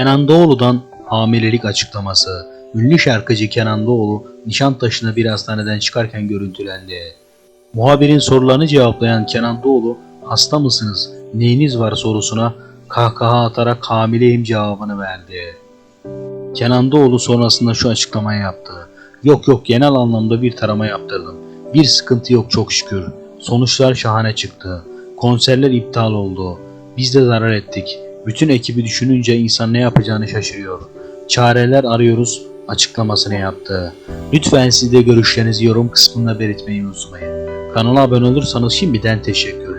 Kenan Doğulu'dan hamilelik açıklaması. Ünlü şarkıcı Kenan Doğulu Nişantaşı'na bir hastaneden çıkarken görüntülendi. Muhabirin sorularını cevaplayan Kenan Doğulu hasta mısınız, neyiniz var sorusuna kahkaha atarak hamileyim cevabını verdi. Kenan Doğulu sonrasında şu açıklamayı yaptı. Yok yok genel anlamda bir tarama yaptırdım. Bir sıkıntı yok çok şükür. Sonuçlar şahane çıktı. Konserler iptal oldu. Biz de zarar ettik. Bütün ekibi düşününce insan ne yapacağını şaşırıyor. Çareler arıyoruz açıklamasını yaptı. Lütfen siz de görüşlerinizi yorum kısmında belirtmeyi unutmayın. Kanala abone olursanız şimdiden teşekkür